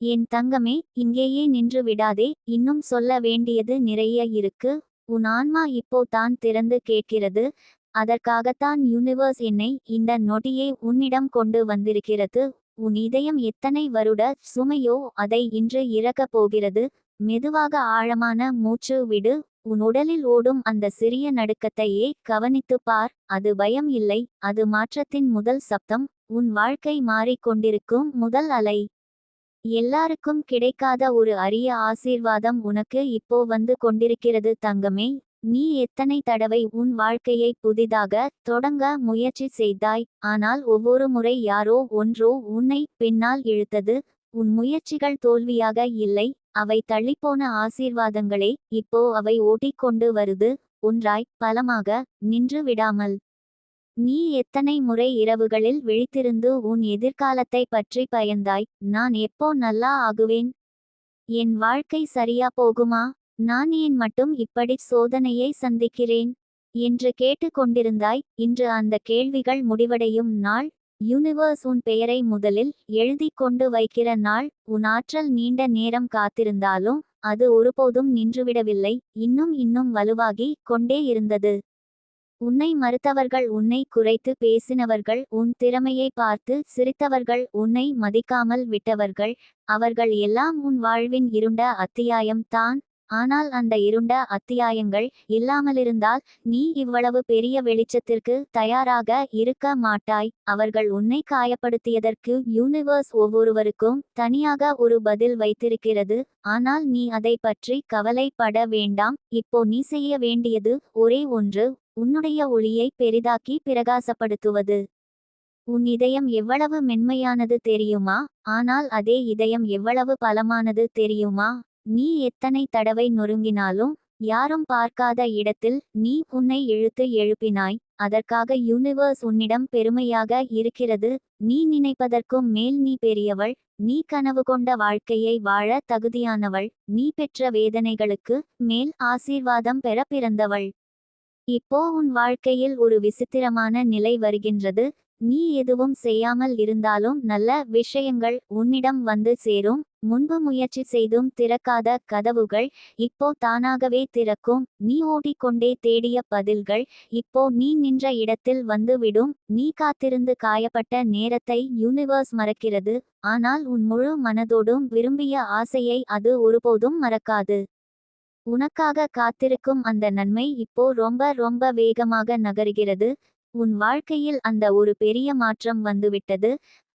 என் தங்கமே இங்கேயே நின்று விடாதே இன்னும் சொல்ல வேண்டியது நிறைய இருக்கு. உன் ஆன்மா இப்போ தான் திறந்து கேட்கிறது. அதற்காகத்தான் யூனிவர்ஸ் என்னை இந்த நொடியை உன்னிடம் கொண்டு வந்திருக்கிறது. உன் இதயம் எத்தனை வருட சுமையோ அதை இன்று இறக்கப் போகிறது. மெதுவாக ஆழமான மூச்சு விடு. உன் உடலில் ஓடும் அந்த சிறிய நடுக்கத்தையே கவனித்துப் பார். அது பயம் இல்லை அது மாற்றத்தின் முதல் சப்தம். உன் வாழ்க்கை மாறிக்கொண்டிருக்கும் முதல் அலை. எல்லாருக்கும் கிடைக்காத ஒரு அரிய ஆசீர்வாதம் உனக்கு இப்போ வந்து கொண்டிருக்கிறது தங்கமே. நீ எத்தனை தடவை உன் வாழ்க்கையை புதிதாக தொடங்க முயற்சி செய்தாய்? ஆனால் ஒவ்வொரு முறை யாரோ ஒன்றோ உன்னை பின்னால் இழுத்தது உன் முயற்சிகள் தோல்வியாக இல்லை. அவை தள்ளிப்போன ஆசீர்வாதங்களே இப்போ அவை ஓட்டிக்கொண்டு வருது. ஒன்றாய் பலமாக நின்று விடாமல். நீ எத்தனை முறை இரவுகளில் விழித்திருந்து உன் எதிர்காலத்தை பற்றி பயந்தாய்? நான் எப்போ நல்லா ஆகுவேன்? என் வாழ்க்கை சரியா போகுமா? நான் ஏன் மட்டும் இப்படி சோதனையை சந்திக்கிறேன்? என்று கேட்டு கொண்டிருந்தாய். இன்று அந்த கேள்விகள் முடிவடையும் நாள். யூனிவர்ஸ் உன் பெயரை முதலில் எழுதி கொண்டு வைக்கிற நாள். உன் ஆற்றல் நீண்ட நேரம் காத்திருந்தாலும் அது ஒருபோதும் நின்றுவிடவில்லை. இன்னும் இன்னும் வலுவாகி கொண்டே இருந்தது. உன்னை மறுத்தவர்கள் உன்னை குறைத்து பேசினவர்கள் உன் திறமையை பார்த்து சிரித்தவர்கள் உன்னை மதிக்காமல் விட்டவர்கள் அவர்கள் எல்லாம் உன் வாழ்வின் இருண்ட அத்தியாயம் தான். ஆனால் அந்த இருண்ட அத்தியாயங்கள் இல்லாமலிருந்தால் நீ இவ்வளவு பெரிய வெளிச்சத்திற்கு தயாராக இருக்க மாட்டாய். அவர்கள் உன்னை காயப்படுத்தியதற்கு யூனிவர்ஸ் ஒவ்வொருவருக்கும் தனியாக ஒரு பதில் வைத்திருக்கிறது. ஆனால் நீ அதை பற்றி கவலைப்பட வேண்டாம். இப்போ நீ செய்ய வேண்டியது ஒரே ஒன்று உன்னுடைய ஒளியை பெரிதாக்கி பிரகாசப்படுத்துவது. உன் இதயம் எவ்வளவு மென்மையானது தெரியுமா? ஆனால் அதே இதயம் எவ்வளவு பலமானது தெரியுமா? நீ எத்தனை தடவை நொறுங்கினாலும் யாரும் பார்க்காத இடத்தில் நீ உன்னை இழுத்து எழுப்பினாய். அதற்காக யூனிவர்ஸ் உன்னிடம் பெருமையாக இருக்கிறது. நீ நினைப்பதற்கும் மேல் நீ பெரியவள். நீ கனவு கொண்ட வாழ்க்கையை வாழ தகுதியானவள். நீ பெற்ற வேதனைகளுக்கு மேல் ஆசீர்வாதம் பெற பிறந்தவள். இப்போ உன் வாழ்க்கையில் ஒரு விசித்திரமான நிலை வருகின்றது. நீ எதுவும் செய்யாமல் இருந்தாலும் நல்ல விஷயங்கள் உன்னிடம் வந்து சேரும். முன்பு முயற்சி செய்தும் திறக்காத கதவுகள் இப்போ தானாகவே திறக்கும். நீ ஓடிக்கொண்டே தேடிய பதில்கள் இப்போ நீ நின்ற இடத்தில் வந்துவிடும் நீ காத்திருந்து காயப்பட்ட நேரத்தை யூனிவர்ஸ் மறக்கிறது. ஆனால் உன் முழு மனதோடும் விரும்பிய ஆசையை அது ஒருபோதும் மறக்காது. உனக்காக காத்திருக்கும் அந்த நன்மை இப்போ ரொம்ப ரொம்ப வேகமாக நகருகிறது. உன் வாழ்க்கையில் அந்த ஒரு பெரிய மாற்றம் வந்துவிட்டது.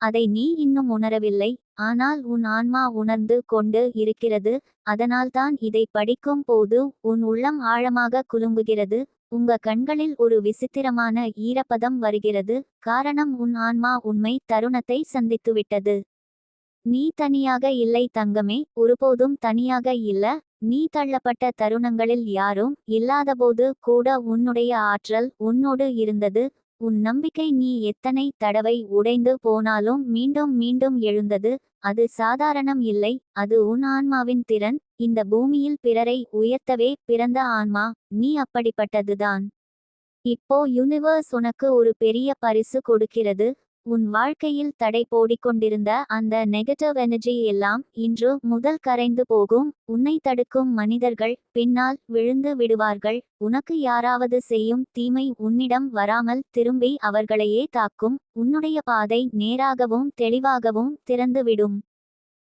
அதை நீ இன்னும் உணரவில்லை. ஆனால் உன் ஆன்மா உணர்ந்து கொண்டு இருக்கிறது. அதனால்தான் இதை படிக்கும் போது உன் உள்ளம் ஆழமாக குலுங்குகிறது. உங்க கண்களில் ஒரு விசித்திரமான ஈரப்பதம் வருகிறது. காரணம் உன் ஆன்மா உண்மை தருணத்தை சந்தித்துவிட்டது. நீ தனியாக இல்லை தங்கமே. ஒருபோதும் தனியாக இல்ல. நீ தள்ளப்பட்ட தருணங்களில் யாரும் இல்லாதபோது கூட உன்னுடைய ஆற்றல் உன்னோடு இருந்தது. உன் நம்பிக்கை நீ எத்தனை தடவை உடைந்து போனாலும் மீண்டும் மீண்டும் எழுந்தது. அது சாதாரணம் இல்லை. அது உன் ஆன்மாவின் திறன். இந்த பூமியில் பிறரை உயர்த்தவே பிறந்த ஆன்மா. நீ அப்படிப்பட்டதுதான். இப்போ யூனிவர்ஸ் உனக்கு ஒரு பெரிய பரிசு கொடுக்கிறது. உன் வாழ்க்கையில் தடை போடிக்கொண்டிருந்த அந்த நெகட்டிவ் எனர்ஜி எல்லாம் இன்று முதல் கரைந்து போகும். உன்னை தடுக்கும் மனிதர்கள் பின்னால் விழுந்து விடுவார்கள். உனக்கு யாராவது செய்யும் தீமை உன்னிடம் வராமல் திரும்பி அவர்களையே தாக்கும். உன்னுடைய பாதை நேராகவும் தெளிவாகவும் திறந்துவிடும்.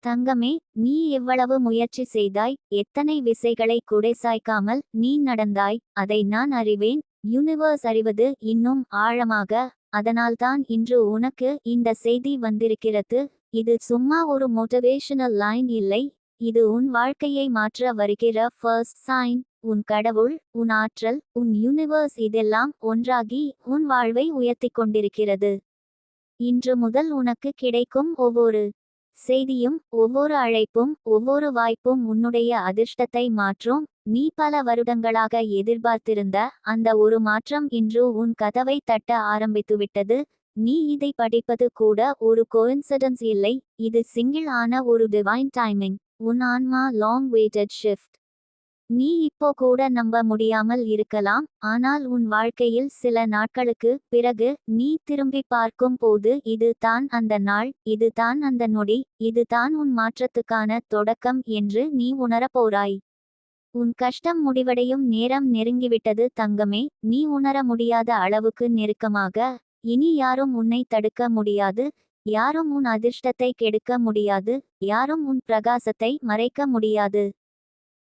தங்கமே நீ எவ்வளவு முயற்சி செய்தாய்? எத்தனை விசைகளை குடைசாய்க்காமல் நீ நடந்தாய்? அதை நான் அறிவேன். யூனிவர்ஸ் அறிவது இன்னும் ஆழமாக அதனால்தான் இன்று உனக்கு இந்த செய்தி வந்திருக்கிறது. இது சும்மா ஒரு மோட்டிவேஷனல் லைன் இல்லை இது உன் வாழ்க்கையை மாற்ற வருகிற ஃபர்ஸ்ட் சைன் உன் கடவுள் உன் ஆற்றல் உன் யூனிவர்ஸ் இதெல்லாம் ஒன்றாகி உன் வாழ்வை உயர்த்தி கொண்டிருக்கிறது. இன்று முதல் உனக்கு கிடைக்கும் ஒவ்வொரு செய்தியும் ஒவ்வொரு அழைப்பும் ஒவ்வொரு வாய்ப்பும் உன்னுடைய அதிர்ஷ்டத்தை மாற்றும். நீ பல வருடங்களாக எதிர்பார்த்திருந்த அந்த ஒரு மாற்றம் இன்று உன் கதவை தட்ட ஆரம்பித்துவிட்டது. நீ இதை படிப்பது கூட ஒரு கோயின்சிடன்ஸ் இல்லை. இது சிங்கிள் ஆன ஒரு டிவைன் டைமிங் உன் ஆன்மா லாங் வெயிட்டட் ஷிஃப்ட் நீ இப்போ கூட நம்ப முடியாமல் இருக்கலாம். ஆனால் உன் வாழ்க்கையில் சில நாட்களுக்கு பிறகு நீ திரும்பி பார்க்கும் போது இது தான் அந்த நாள் இது தான் அந்த நொடி இது தான் உன் மாற்றத்துக்கான தொடக்கம் என்று நீ உணரப்போறாய் உன் கஷ்டம் முடிவடையும் நேரம் நெருங்கிவிட்டது தங்கமே நீ உணர முடியாத அளவுக்கு நெருக்கமாக இனி யாரும் உன்னை தடுக்க முடியாது யாரும் உன் அதிர்ஷ்டத்தை கெடுக்க முடியாது யாரும் உன் பிரகாசத்தை மறைக்க முடியாது.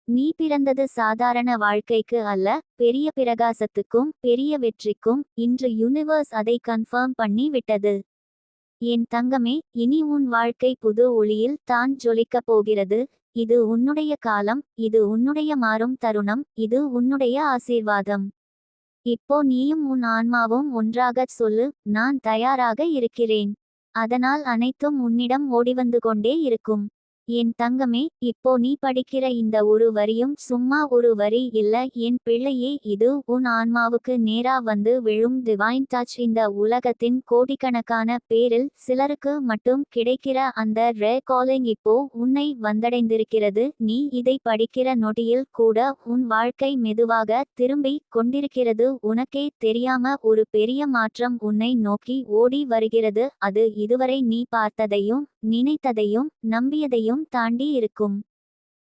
நீ பிறந்தது சாதாரண வாழ்க்கைக்கு அல்ல பெரிய பிரகாசத்துக்கும் பெரிய வெற்றிக்கும் இன்று யூனிவர்ஸ் அதை கன்ஃபார்ம் பண்ணி விட்டது. என் தங்கமே இனி உன் வாழ்க்கை புது ஒளியில் தான் ஜொலிக்கப் போகிறது. இது உன்னுடைய காலம் இது உன்னுடைய மாறும் தருணம் இது உன்னுடைய ஆசீர்வாதம். இப்போ நீயும் உன் ஆன்மாவும் ஒன்றாகச் சொல்லு நான் தயாராக இருக்கிறேன். அதனால் அனைத்தும் உன்னிடம் ஓடிவந்து கொண்டே இருக்கும். என் தங்கமே இப்போ நீ படிக்கிற இந்த ஒரு வரியும் சும்மா ஒரு வரி இல்ல என் பிள்ளையே இது உன் ஆன்மாவுக்கு நேரா வந்து விழும் டிவைன் டச் இந்த உலகத்தின் கோடிக்கணக்கான பேரில் சிலருக்கு மட்டும் கிடைக்கிற அந்த ரே காலிங் இப்போ உன்னை வந்தடைந்திருக்கிறது. நீ இதை படிக்கிற நொடியில் கூட உன் வாழ்க்கை மெதுவாக திரும்பி கொண்டிருக்கிறது. உனக்கே தெரியாம ஒரு பெரிய மாற்றம் உன்னை நோக்கி ஓடி வருகிறது. அது இதுவரை நீ பார்த்ததையும் நினைத்ததையும் நம்பியதையும் தாண்டி இருக்கும்.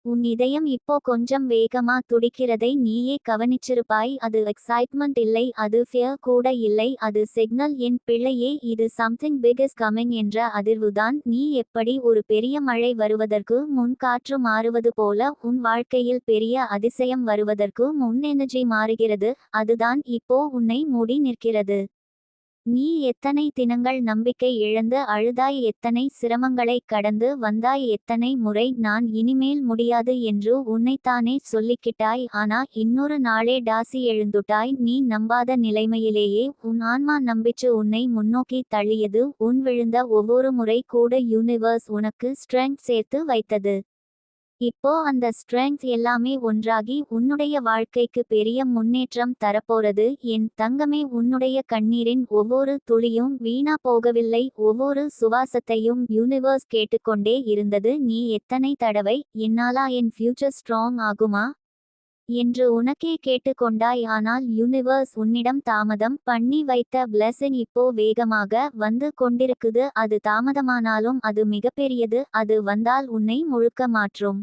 உன் இதயம் இப்போ கொஞ்சம் வேகமா துடிக்கிறதை நீயே கவனிச்சிருப்பாய். அது எக்ஸைட்மெண்ட் இல்லை அது ஃபியர் கூட இல்லை அது சிக்னல் என் பிள்ளையே இது சம்திங் பிக் இஸ் கமிங் என்ற அதிர்வுதான். நீ எப்படி ஒரு பெரிய மழை வருவதற்கு முன் காற்று மாறுவது போல உன் வாழ்க்கையில் பெரிய அதிசயம் வருவதற்கு முன் எனர்ஜி மாறுகிறது. அதுதான் இப்போ உன்னை மூடி நிற்கிறது. நீ எத்தனை தினங்கள் நம்பிக்கை இழந்து அழுதாய் எத்தனை சிரமங்களை கடந்து வந்தாய் எத்தனை முறை நான் இனிமேல் முடியாது என்று உன்னைத்தானே சொல்லிக்கிட்டாய் ஆனா இன்னொரு நாளே டாசி எழுந்துட்டாய் நீ நம்பாத நிலைமையிலேயே உன் ஆன்மா நம்பிச்சு உன்னை முன்னோக்கி தள்ளியது உன் விழுந்த ஒவ்வொரு முறை கூட யூனிவர்ஸ் உனக்கு ஸ்ட்ரெங்க் சேர்த்து வைத்தது. இப்போ அந்த ஸ்ட்ரெங்க் எல்லாமே ஒன்றாகி உன்னுடைய வாழ்க்கைக்கு பெரிய முன்னேற்றம் தரப்போறது. என் தங்கமே உன்னுடைய கண்ணீரின் ஒவ்வொரு துளியும் வீணா போகவில்லை. ஒவ்வொரு சுவாசத்தையும் யூனிவர்ஸ் கேட்டுக்கொண்டே இருந்தது. நீ எத்தனை தடவை? என்னாலா என் ஃபியூச்சர் ஸ்ட்ராங் ஆகுமா? என்று உனக்கே கேட்டுக்கொண்டாய். ஆனால் யூனிவர்ஸ் உன்னிடம் தாமதம் பண்ணி வைத்த பிளஸிங் இப்போ வேகமாக வந்து கொண்டிருக்குது. அது தாமதமானாலும் அது மிகப்பெரியது. அது வந்தால் உன்னை முழுக்க மாற்றும்.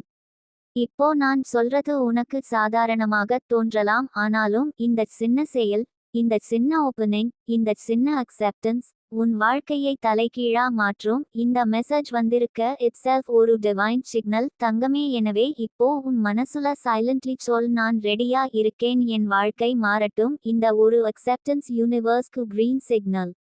இப்போ நான் சொல்றது உனக்கு சாதாரணமாக தோன்றலாம். ஆனாலும் இந்த சின்ன செயல் இந்த சின்ன ஓப்பனிங் இந்த சின்ன அக்செப்டன்ஸ் உன் வாழ்க்கையை தலைகீழா மாற்றும். இந்த மெசேஜ் வந்திருக்க இட் செல்ஃப் ஒரு டிவைன் சிக்னல் தங்கமே எனவே இப்போ உன் மனசுல சைலண்ட்லி சொல் நான் ரெடியா இருக்கேன். என் வாழ்க்கை மாறட்டும். இந்த ஒரு அக்செப்டன்ஸ் யூனிவர்ஸ்க்கு கிரீன் சிக்னல்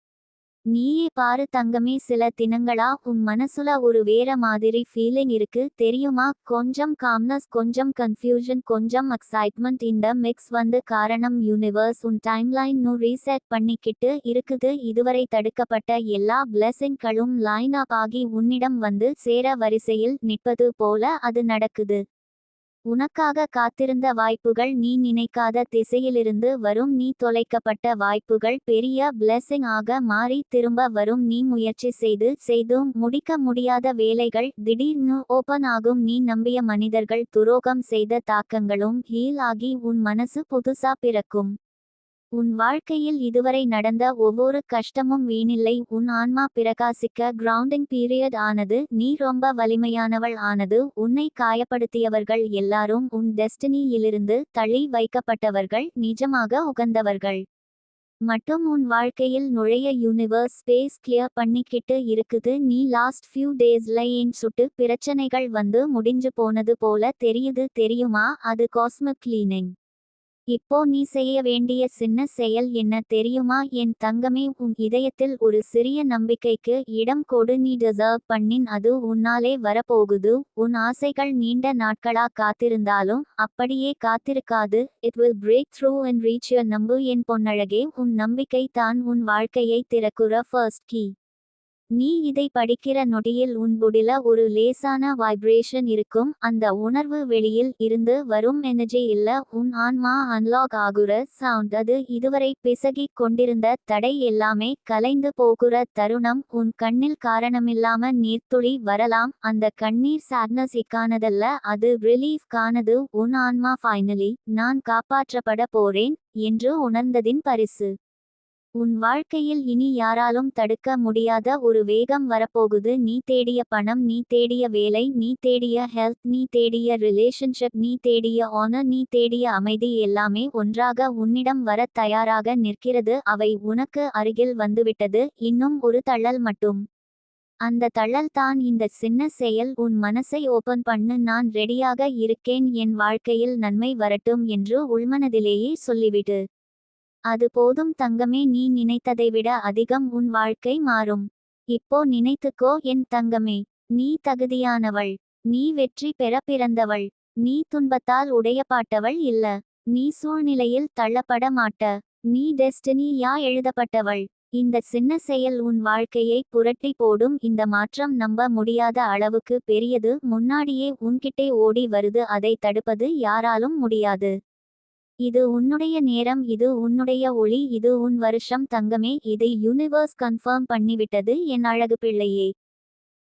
நீயே பாரு தங்கமே சில தினங்களா உன் மனசுல ஒரு வேற மாதிரி ஃபீலிங் இருக்கு. தெரியுமா? கொஞ்சம் காம்னஸ் கொஞ்சம் கன்ஃபியூஷன் கொஞ்சம் எக்ஸைட்மெண்ட் இந்த மிக்ஸ் வந்து காரணம் யூனிவர்ஸ் உன் டைம்லைன் நு ரீசெட் பண்ணிக்கிட்டு இருக்குது. இதுவரை தடுக்கப்பட்ட எல்லா பிளெஸிங்களும் லைன் அப் ஆகி உன்னிடம் வந்து சேர வரிசையில் நிற்பது போல அது நடக்குது. உனக்காக காத்திருந்த வாய்ப்புகள் நீ நினைக்காத திசையிலிருந்து வரும். நீ தொலைக்கப்பட்ட வாய்ப்புகள் பெரிய பிளெஸிங் ஆக மாறி திரும்ப வரும். நீ முயற்சி செய்து செய்தும் முடிக்க முடியாத வேலைகள் திடீர்னு ஓபன் ஆகும். நீ நம்பிய மனிதர்கள் துரோகம் செய்த தாக்கங்களும் ஹீல் ஆகி உன் மனசு புதுசா பிறக்கும். உன் வாழ்க்கையில் இதுவரை நடந்த ஒவ்வொரு கஷ்டமும் வீணில்லை. உன் ஆன்மா பிரகாசிக்க கிரவுண்டிங் பீரியட் ஆனது நீ ரொம்ப வலிமையானவள் ஆனது உன்னை காயப்படுத்தியவர்கள் எல்லாரும் உன் டெஸ்டினியிலிருந்து தள்ளி வைக்கப்பட்டவர்கள் நிஜமாக உகந்தவர்கள். மட்டும் உன் வாழ்க்கையில் நுழைய யூனிவர்ஸ் ஸ்பேஸ் கிளியர் பண்ணிக்கிட்டு இருக்குது. நீ லாஸ்ட் ஃபியூ டேஸ்ல ஏன் சுட்டு பிரச்சனைகள் வந்து முடிஞ்சு போனது போல தெரியுது தெரியுமா? அது காஸ்மிக் கிளீனிங் இப்போ நீ செய்ய வேண்டிய சின்ன செயல் என்ன தெரியுமா? என் தங்கமே உன் இதயத்தில் ஒரு சிறிய நம்பிக்கைக்கு இடம் கொடு. நீ டிசர்வ் பண்ணின். அது உன்னாலே வரப்போகுது. உன் ஆசைகள் நீண்ட நாட்களா காத்திருந்தாலும் அப்படியே காத்திருக்காது. It will break through and reach your நம்பு என் பொன்னழகே உன் நம்பிக்கை தான் உன் வாழ்க்கையை திறக்குற ஃபர்ஸ்ட் கீ நீ இதை படிக்கிற நொடியில் உன்புடில ஒரு லேசான வைப்ரேஷன் இருக்கும். அந்த உணர்வு வெளியில் இருந்து வரும் எனர்ஜி இல்ல. உன் ஆன்மா அன்லாக் ஆகுற சவுண்ட் அது இதுவரை பிசகிக் கொண்டிருந்த தடை எல்லாமே கலைந்து போகுற தருணம். உன் கண்ணில் காரணமில்லாம நீர்த்துளி வரலாம். அந்த கண்ணீர் சாட்னஸ் இக்கானதல்ல அது ரிலீஃப் கானது உன் ஆன்மா ஃபைனலி நான் காப்பாற்றப்பட போறேன் என்று உணர்ந்ததின் பரிசு. உன் வாழ்க்கையில் இனி யாராலும் தடுக்க முடியாத ஒரு வேகம் வரப்போகுது. நீ தேடிய பணம் நீ தேடிய வேலை நீ தேடிய ஹெல்த் நீ தேடிய ரிலேஷன்ஷிப் நீ தேடிய ஆனர் நீ தேடிய அமைதி எல்லாமே ஒன்றாக உன்னிடம் வர தயாராக நிற்கிறது. அவை உனக்கு அருகில் வந்துவிட்டது. இன்னும் ஒரு தள்ளல் மட்டும். அந்த தள்ளல் தான் இந்த சின்ன செயல். உன் மனசை ஓபன் பண்ணு. நான் ரெடியாக இருக்கேன். என் வாழ்க்கையில் நன்மை வரட்டும் என்று உள்மனதிலேயே சொல்லிவிடு அது போதும் தங்கமே நீ நினைத்ததை விட அதிகம் உன் வாழ்க்கை மாறும். இப்போ நினைத்துக்கோ என் தங்கமே நீ தகுதியானவள் நீ வெற்றி பெற பிறந்தவள் நீ துன்பத்தால் உடையப்பாட்டவள் இல்ல நீ சூழ்நிலையில் தள்ளப்பட மாட்ட நீ டெஸ்டினியா எழுதப்பட்டவள். இந்த சின்ன செயல் உன் வாழ்க்கையை புரட்டி போடும் இந்த மாற்றம் நம்ப முடியாத அளவுக்கு பெரியது முன்னாடியே உன்கிட்டே ஓடி வருது அதை தடுப்பது யாராலும் முடியாது. இது உன்னுடைய நேரம் இது உன்னுடைய ஒளி இது உன் வருஷம் தங்கமே இதை யூனிவர்ஸ் கன்ஃபார்ம் பண்ணிவிட்டது என் அழகு பிள்ளையே.